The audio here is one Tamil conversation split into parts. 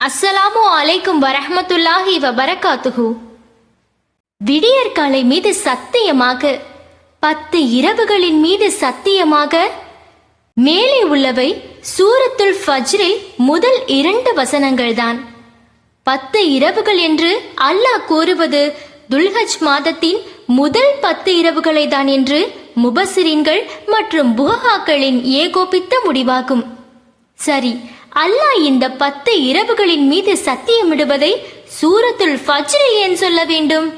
அஸ்ஸலாமு அலைக்கும் வரஹ்மத்துல்லாஹி வபரகாத்துஹு. விடியற்காலை மீது சத்தியமாக பத்து இரவுகளின் மீது சத்தியமாக மேலே உள்ளவை சூரத்துல் ஃபஜ்ரில் முதல் இரண்டு வசனங்கள்தான். பத்து இரவுகள் என்று அல்லாஹ் கூறுவது துல்ஹஜ் மாதத்தின் முதல் பத்து இரவுகளை தான் என்று முபசிரின்கள் மற்றும் புகாக்களின் ஏகோபித்த முடிவாகும். சரி அல்லாஹ் இந்த பத்து இரவுகளின் மீது சத்தியமிடுவதை சூரத்துல் ஃபஜ்ர் ஏன் சொல்ல வேண்டும்?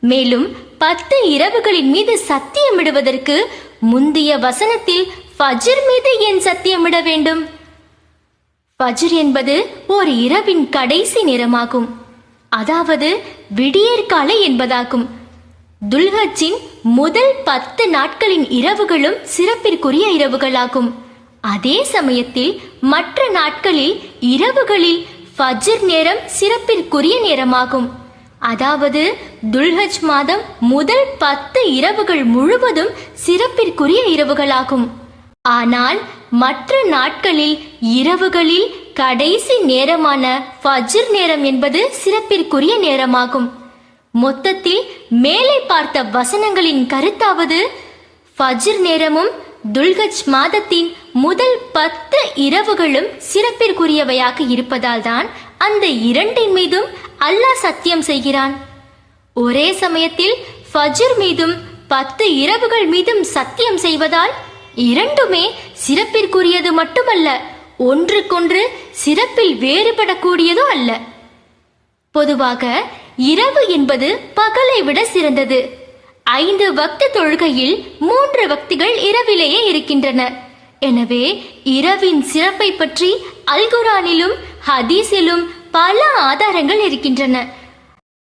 மேலும் பத்து இரவுகளின் மீது சத்தியமிடுவதற்கு முந்தைய வசனத்தில் ஃபஜ்ர் மீது ஏன் சத்தியமிட வேண்டும்? ஃபஜ்ர் என்பது ஒரு இரவின் கடைசி நேரமாகும். அதாவது விடியற்காலை என்பதாகும். துல்ஹச்சின் முதல் பத்து நாட்களின் இரவுகளும் சிறப்பிற்குரிய இரவுகளாகும். அதே சமயத்தில் மற்ற நாட்களில் இரவுகளில் ஃபஜ்ர் நேரம் சிறப்பிற்குரிய நேரமாகும். அதாவது துல்ஹஜ் மாதம் முதல் பத்து இரவுகள் முழுவதும் சிறப்பிற்குரிய இரவுகளாகும். ஆனால் மற்ற நாட்களில் இரவுகளில் கடைசி நேரமான ஃபஜ்ர் நேரம் என்பது சிறப்பிற்குரிய நேரமாகும். மொத்தத்தில் மேலே பார்த்த வசனங்களின் கருத்தாவது ஃபஜ்ர் நேரமும் துல்கஜ் மாதத்தின் முதல் பத்து இரவுகளும் சிறப்பிற்குரியவையாக இருப்பதால் தான் அந்த இரண்டின் மீதும் அல்லாஹ் சத்தியம் செய்கிறான். ஒரே சமயத்தில் ஃபஜ்ர் மீதும் பத்து இரவுகள் மீதும் சத்தியம் செய்வதால் இரண்டுமே சிறப்பிற்குரியது மட்டுமல்ல ஒன்றுக்கொன்று சிறப்பில் வேறுபடக்கூடியதும் அல்ல. பொதுவாக இரவு என்பது பகலை விட சிறந்தது. ஐந்து வக்த தொழுகையில் மூன்று வக்திகள் இரவிலேயே இருக்கின்றன. எனவே இரவின் சிறப்பை பற்றி அல்குரானிலும் ஹதீஸிலும் பல ஆதாரங்கள் இருக்கின்றன.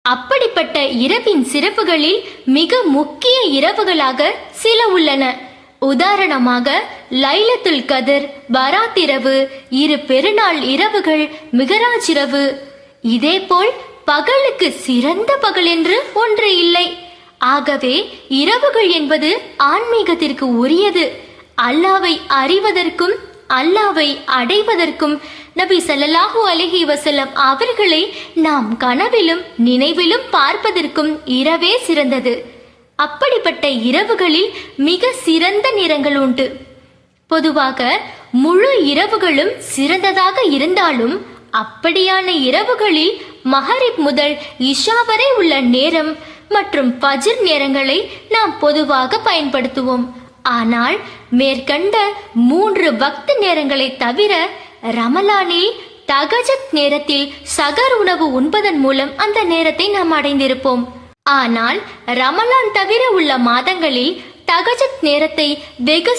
அப்படிப்பட்ட இரவின் சிறப்புகளில் மிக முக்கிய இரவுகளாக சில உள்ளன. உதாரணமாக லைலத்துல் கதிர் பராத் இரவு இரு பெருநாள் இரவுகள் மிகராஜ் இரவு. இதேபோல் பகலுக்கு சிறந்த பகல் என்று ஒன்று இல்லை. ஆகவே இரவுகள் என்பது ஆன்மீகத்திற்கு உரியது. அல்லாவை அறிவதற்கும் அல்லாவை அடைவதற்கும் நபி ஸல்லல்லாஹு அலஹி வசல்லம் அவர்களை நாம் கனவிலும் நினைவிலும் பார்ப்பதற்கும் இரவே சிறந்தது. அப்படிப்பட்ட இரவுகளில் மிக சிறந்த நிறங்கள் உண்டு. பொதுவாக முழு இரவுகளும் சிறந்ததாக இருந்தாலும் அப்படியான இரவுகளில் மஹரிப் முதல் இஷா வரை உள்ள நேரம் மற்றும் பஜிர் நேரங்களை நாம் பொதுவாக பயன்படுத்துவோம். ஆனால் மேற்கண்ட மூன்று பக்த நேரங்களை தவிர ரமலானில் தகஜத் நேரத்தில் சகர் உணவு உண்பதன் மூலம் அந்த நேரத்தை நாம் அடைந்திருப்போம். ஆனால் ரமலான் தவிர உள்ள மாதங்களில் தகஜத் நேரத்தை வெகு